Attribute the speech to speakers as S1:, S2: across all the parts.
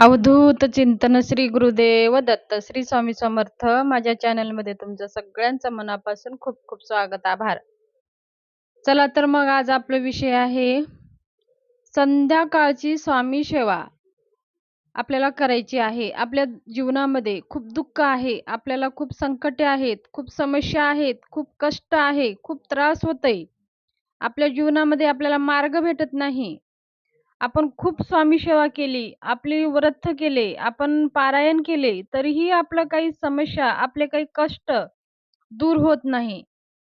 S1: अवधूत चिंतन श्री गुरुदेव दत्त श्री स्वामी समर्थ. माझ्या चॅनलमध्ये तुमचं सगळ्यांचं मनापासून खूप खूप स्वागत आभार. चला तर मग आज आपला विषय आहे संध्याकाळची स्वामी सेवा आपल्याला करायची आहे. आपल्या जीवनामध्ये खूप दुःख आहे आपल्याला खूप संकटे आहेत खूप समस्या आहेत खूप कष्ट आहे खूप त्रास होतय. आपल्या जीवनामध्ये आपल्याला मार्ग भेटत नाही. आपण खूप स्वामी सेवा केली आपली व्रत केले आपण पारायण केले तरीही आपलं काही समस्या आपले काही कष्ट दूर होत नाही.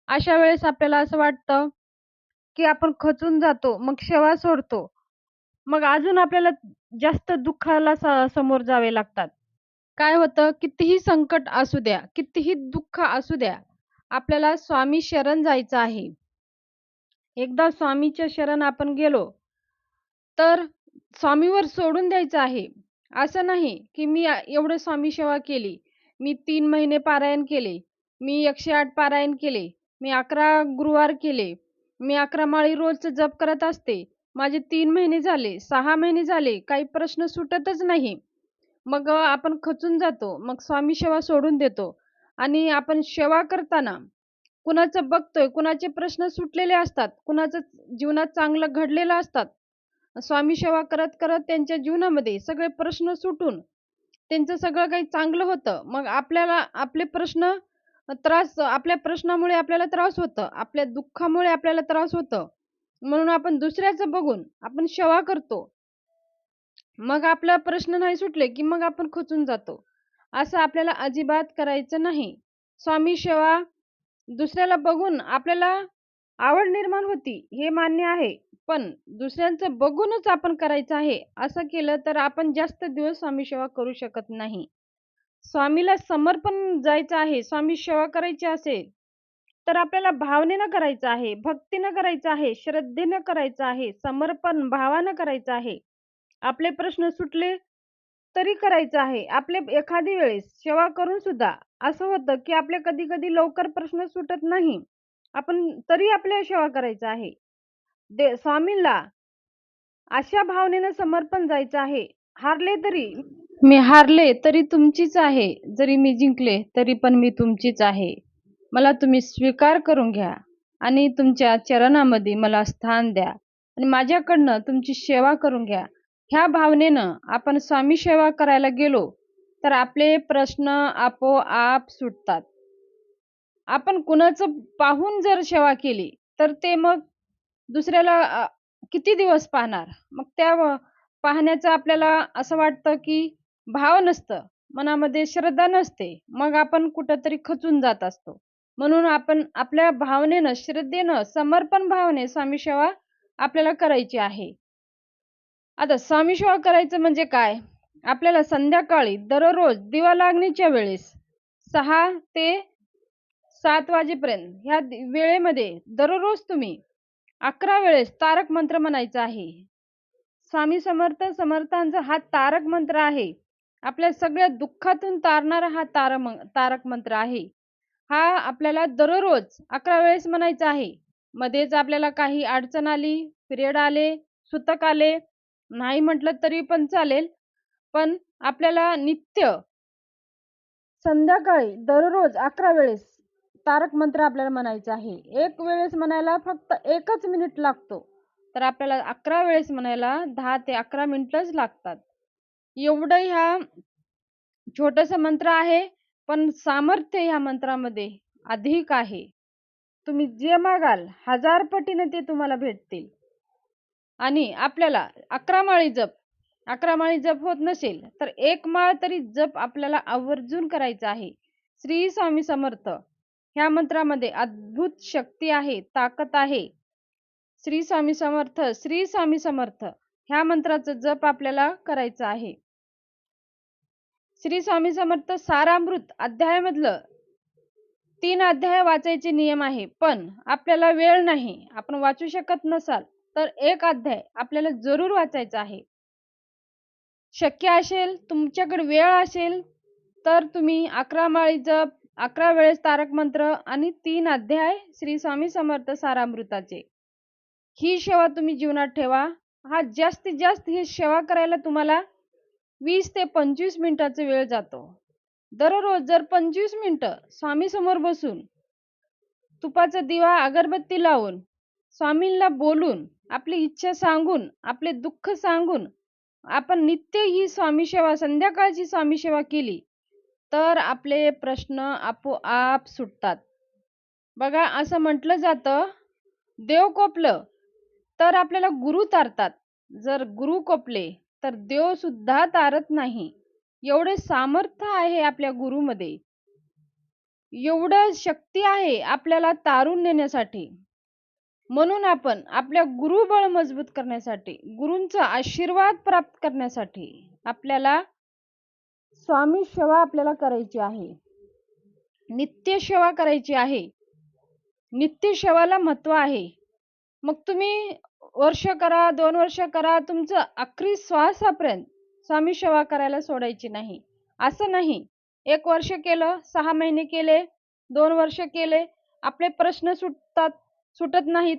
S1: अशा वेळेस आपल्याला असं वाटतं की आपण खचून जातो मग सेवा सोडतो. मग अजून आपल्याला जास्त दुःखाला स- समोर जावे लागतात. काय होतं? कितीही संकट असू द्या कितीही दुःख असू द्या आपल्याला स्वामी शरण जायचं आहे. एकदा स्वामीच्या शरण आपण गेलो तर स्वामीवर सोडून द्यायचं आहे. असं नाही की मी एवढं स्वामी सेवा केली. मी तीन महिने पारायण केले. मी एकशे आठ पारायण केले. मी अकरा गुरुवार केले. मी अकरा माळी रोजचं जप करत असते. माझे तीन महिने झाले सहा महिने झाले काही प्रश्न सुटतच नाही. मग आपण खचून जातो. मग स्वामी सेवा सोडून देतो. आणि आपण सेवा करताना कुणाचं बघतोय कुणाचे प्रश्न सुटलेले असतात कुणाचं जीवनात चांगलं घडलेलं असतात स्वामी सेवा करत करत त्यांच्या जीवनामध्ये सगळे प्रश्न सुटून त्यांचं सगळं काही चांगलं होतं. मग आपल्याला आपले प्रश्न त्रास आपल्या प्रश्नामुळे आपल्याला त्रास होतं. आपल्या दुःखामुळे आपल्याला त्रास होतं. म्हणून आपण दुसऱ्याचं बघून आपण सेवा करतो. मग आपला प्रश्न नाही सुटले की मग आपण खचून जातो. असं आपल्याला अजिबात करायचं नाही. स्वामी सेवा दुसऱ्याला बघून आपल्याला आवड निर्माण होती हे मान्य आहे. पण दुसऱ्यांचं बघूनच आपण करायचं आहे असं केलं तर आपण जास्त दिवस स्वामी सेवा करू शकत नाही. स्वामीला समर्पण जायचं आहे स्वामी सेवा करायची असेल तर आपल्याला भावनेनं करायचं आहे भक्तीनं करायचं आहे श्रद्धेनं करायचं आहे समर्पण भावानं करायचं आहे. आपले प्रश्न सुटले तरी करायचं आहे. आपले एखादी वेळेस सेवा करून सुद्धा असं होतं की आपले कधी कधी लवकर प्रश्न सुटत नाही. आपण तरी आपल्याला सेवा करायचं आहे. दे स्वामींना अशा भावनेनं समर्पण जायचं आहे. हारले तरी मी हारले तरी तुमचीच आहे. जरी मी जिंकले तरी पण मी तुमचीच आहे. मला तुम्ही स्वीकार करून घ्या आणि तुमच्या चरणामध्ये मला स्थान द्या आणि माझ्याकडनं तुमची सेवा करून घ्या. ह्या भावनेनं आपण स्वामी सेवा करायला गेलो तर आपले प्रश्न आपोआप सुटतात. आपण कुणाचं पाहून जर सेवा केली तर ते मग दुसऱ्याला अ, किती दिवस पाहणार? मग त्या व- पाहण्याचं आपल्याला असं वाटतं की भाव नसतं मनामध्ये श्रद्धा नसते. मग आपण कुठंतरी खचून जात असतो. म्हणून आपण आपल्या भावनेनं श्रद्धेनं समर्पण भावने स्वामी सेवा आपल्याला करायची आहे. आता स्वामी सेवा करायचं म्हणजे काय? आपल्याला संध्याकाळी दररोज दिवा लागणीच्या वेळेस सहा ते सात वाजेपर्यंत ह्या वेळेमध्ये दररोज तुम्ही अकरा वेळेस तारक मंत्र म्हणायचा आहे. स्वामी समर्थ समर्थांचा हा तारक मंत्र आहे. आपल्या सगळ्या दुःखातून तारणारा हा तार तारक मंत्र आहे. हा आपल्याला दररोज अकरा वेळेस म्हणायचा आहे. मध्येच आपल्याला काही अडचण आली पिरियड आले सुतक आले नाही म्हटलं तरी पण चालेल. पण आपल्याला नित्य संध्याकाळी दररोज अकरा वेळेस तारक मंत्र आपल्याला म्हणायचं आहे. एक वेळेस म्हणायला फक्त एकच मिनिट लागतो. तर आपल्याला अकरा वेळेस म्हणायला दहा ते अकरा मिनिटच लागतात. एवढं ह्या छोटस मंत्र आहे पण सामर्थ्य ह्या मंत्रामध्ये अधिक आहे. तुम्ही जे मागाल हजार पटीने ते तुम्हाला भेटतील. आणि आपल्याला अकरा माळी जप अकरा माळी जप होत नसेल तर एक माळ तरी जप आपल्याला आवर्जून करायचा आहे. श्री स्वामी समर्थ. ह्या मंत्रामध्ये अद्भुत शक्ती आहे ताकद आहे. श्री स्वामी समर्थ श्री स्वामी समर्थ ह्या मंत्राचं जप आपल्याला करायचं आहे. श्री स्वामी समर्थ सारामृत अध्यायामधलं तीन अध्याय वाचायचे नियम आहे पण आपल्याला वेळ नाही आपण वाचू शकत नसाल तर एक अध्याय आपल्याला जरूर वाचायचा आहे. शक्य असेल तुमच्याकडे वेळ असेल तर तुम्ही अकरा माळी जप अकरा वेळेस तारक मंत्र आणि तीन अध्याय श्री स्वामी समर्थ सारामृताचे. ही सेवा तुम्ही जीवनात ठेवा. हा जास्तीत जास्त ही सेवा करायला तुम्हाला वीस ते पंचवीस मिनिटाचा वेळ जातो. दररोज जर पंचवीस मिनिटं स्वामी समोर बसून तुपाचा दिवा अगरबत्ती लावून स्वामींना बोलून आपली इच्छा सांगून आपले दुःख सांगून आपण नित्य ही स्वामी सेवा संध्याकाळची स्वामी सेवा केली तर आपले प्रश्न आपोआप सुटतात. बघा असं म्हटलं जातं देव कोपलं तर आपल्याला गुरु तारतात. जर गुरु कोपले तर देव सुद्धा तारत नाही. एवढे सामर्थ्य आहे आपल्या गुरुमध्ये. एवढं शक्ती आहे आपल्याला तारून नेण्यासाठी. म्हणून आपण आपल्या गुरुबळ मजबूत करण्यासाठी गुरूंचा आशीर्वाद प्राप्त करण्यासाठी आपल्याला स्वामी सेवा आपल्याला करायची आहे. नित्य सेवा करायची आहे. नित्य सेवाला महत्त्व आहे. मग तुम्ही वर्ष करा दोन वर्ष करा तुमचं अखरी श्वासापर्यंत स्वामी सेवा करायला सोडायची नाही. असं नाही. एक वर्ष केलं सहा महिने केले दोन वर्ष केले आपले प्रश्न सुटतात सुटत नाहीत.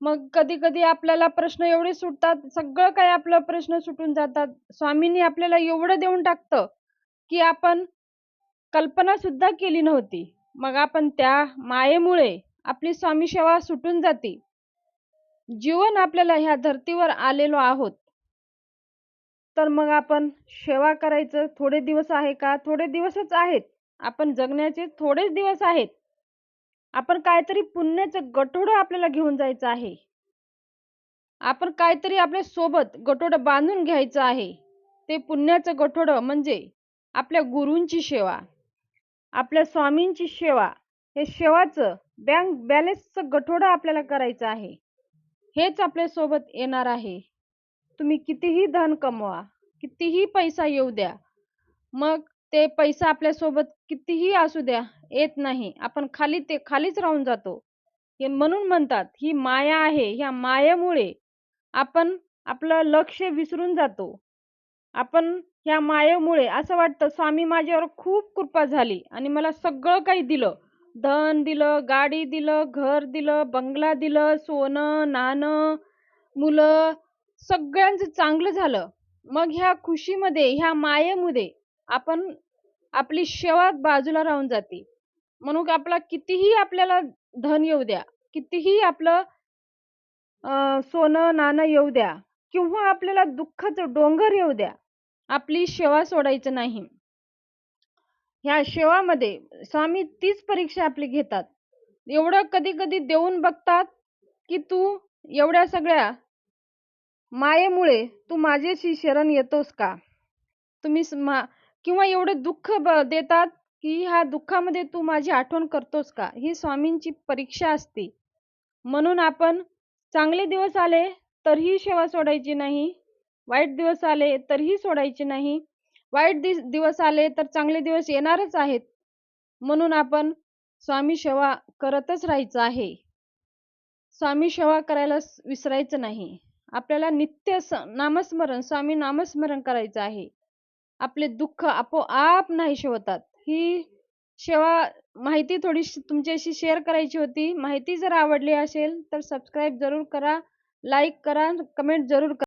S1: मग कधी कधी आपल्याला प्रश्न एवढे सुटतात सगळं काही आपलं प्रश्न सुटून जातात. स्वामींनी आपल्याला एवढं देऊन टाकतं की आपण कल्पना सुद्धा केली नव्हती. मग आपण त्या मायेमुळे आपली स्वामी सेवा सुटून जाते. जीवन आपल्याला ह्या धर्तीवर आलेलो आहोत. तर मग आपण सेवा करायचं थोडे दिवस आहे का? थोडे दिवसच आहेत. आपण जगण्याचे थोडेच दिवस आहेत. आपण काहीतरी पुण्याचं गठोडं आपल्याला घेऊन जायचं आहे. आपण काहीतरी आपल्यासोबत गठोडं बांधून घ्यायचं आहे. ते पुण्याचं गठोडं म्हणजे आपल्या गुरूंची सेवा आपल्या स्वामींची सेवा हे सेवाचं बँक बॅलेन्सचं गठोडं आपल्याला करायचं आहे. हेच आपल्यासोबत येणार आहे. तुम्ही कितीही धन कमवा कितीही पैसा येऊ द्या मग ते पैसा आपल्यासोबत कितीही असू द्या येत नाही. आपण खाली ते खालीच राहून जातो. हे म्हणून म्हणतात ही माया आहे. ह्या मायेमुळे आपण आपलं लक्ष विसरून जातो. आपण ह्या मायेमुळे असं वाटतं स्वामी माझ्यावर खूप कृपा झाली आणि मला सगळं काही दिलं. धन दिलं गाडी दिलं घर दिलं बंगला दिलं सोनं नाणं मुलं सगळ्यांचं चांगलं झालं. मग ह्या खुशीमध्ये ह्या मायेमध्ये आपण आपली सेवा बाजूला राहून जाते. म्हणून आपला कितीही आपल्याला धन येऊ द्या कितीही आपलं सोनं नाणं येऊ द्या किंवा आपल्याला दुःखाचं डोंगर येऊ द्या आपली सेवा सोडायचं नाही. ह्या सेवामध्ये स्वामी तीच परीक्षा आपली घेतात. एवढं कधी कधी देऊन बघतात की तू एवढ्या सगळ्या मायेमुळे तू माझ्याशी शरण येतोस का? तुम्ही किंवा एवढं दुःख देतात की ह्या दुःखामध्ये तू माझी आठवण करतोस का? ही स्वामींची परीक्षा असते. म्हणून आपण चांगले दिवस आले तरीही सेवा सोडायची नाही. वाईट दिवस आले तरीही सोडायचे नाही. वाईट दिवस आले तर चांगले दिवस येणारच आहेत. म्हणून आपण स्वामी सेवा करतच राहायचं आहे. स्वामी सेवा करायला विसरायचं नाही. आपल्याला नित्य नामस्मरण स्वामी नामस्मरण करायचं आहे. आपले दुःख आपोआप नाही होतात ही सेवा माहिती थोडीशी तुमच्याशी शेअर करायची होती. माहिती जर आवडली असेल तर सबस्क्राईब जरूर करा लाईक करा कमेंट जरूर करा.